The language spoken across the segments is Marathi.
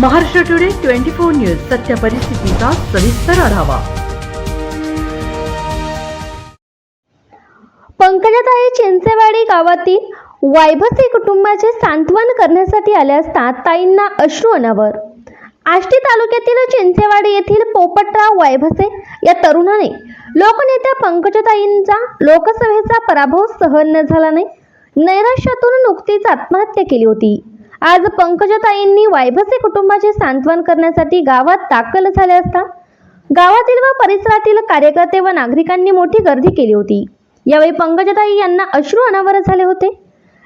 Maharashtra today twenty four news सत्य परिस्थितीचा सविस्तर आढावा. पंकजाताई चिंचेवाडी गावातील वायभसी कुटुंबाचे सांत्वन करण्यासाठी आले असता ताईंना अश्रू अनावर. आष्टी तालुक्यातील चिंचेवाडी येथील पोपटराव वायभसे या तरुणाने लोकनेत्या पंकजाताईंचा लोकसभेचा पराभव सहन न झाला नाही. नैराश्यातून नुकतीच आत्महत्या केली होती. आज पंकजाताईंनी वायभसे कुटुंबाचे सांत्वन करण्यासाठी गावात दाखल झाले असता गावातील व परिसरातील कार्यकर्ते व नागरिकांनी मोठी गर्दी केली होती. यावेळी पंकजाताई यांना अश्रू अनावर झाले होते.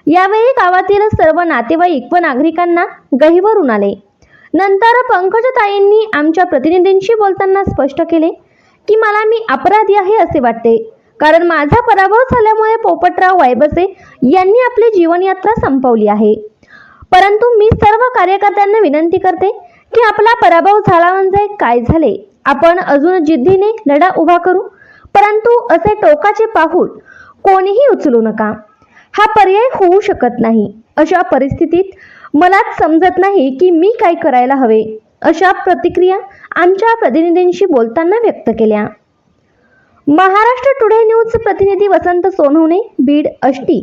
यावेळी गावातील सर्व नातेवाईक व नागरिकांना गहिवरून आले. नंतर पंकजताईंनी आमच्या प्रतिनिधींशी बोलताना स्पष्ट केले की मला मी अपराधी आहे असे वाटते. कारण माझा पराभव झाल्यामुळे पोपटराव वायबसे यांनी आपली जीवनयात्रा संपवली आहे. परंतु मी सर्व कार्यकर्त्यांना विनंती करते की आपला पराभव झाला म्हणजे काय झाले? आपण अजून जिद्दीने लढा उभा करू. परंतु असे टोकाचे पाऊल कोणीही उचलू नका. हा पर्याय होऊ शकत नाही. अशा परिस्थितीत मलाच समजत नाही की मी काय करायला हवे. अशा प्रतिक्रिया आमच्या प्रतिनिधींशी बोलताना व्यक्त केल्या. महाराष्ट्र टुडे न्यूज प्रतिनिधी वसंत सोनवणे बीड अष्टी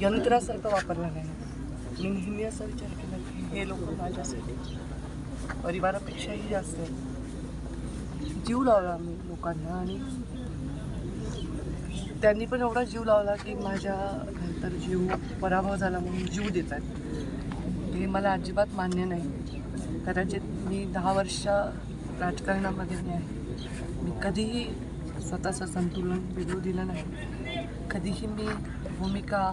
यंत्रासारखं वापरलं नाही. मी नेहमी असा विचार केला की हे लोक माझ्यासाठी परिवारापेक्षाही जास्त जीव लावला मी लोकांना आणि त्यांनी पण एवढा जीव लावला की माझ्या नंतर जीव पराभव झाला म्हणून जीव देतात हे मला अजिबात मान्य नाही. कदाचित मी दहा वर्ष राजकारणामध्ये मी आहे. मी कधीही स्वतःचं संतुलन बिघडू दिलं नाही. कधीही मी भूमिका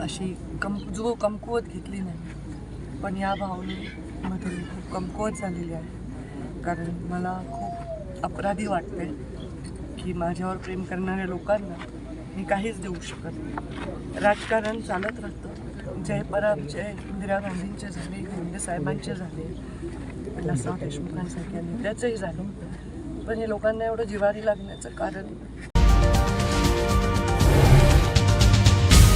अशी कम जो कमकुवत घेतली नाही. पण या भावनेमध्ये खूप कमकुवत झालेली आहे. कारण मला खूप अपराधी वाटते की माझ्यावर प्रेम करणाऱ्या लोकांना मी काहीच देऊ शकत नाही. राजकारण चालत राहतं. जय पराजय इंदिरा गांधींचे झाले शिंदे साहेबांचे झाले विलासराव देशमुखांसारख्या नेत्याचंही झालं. पण हे लोकांना एवढं जिवारी लागण्याचं कारण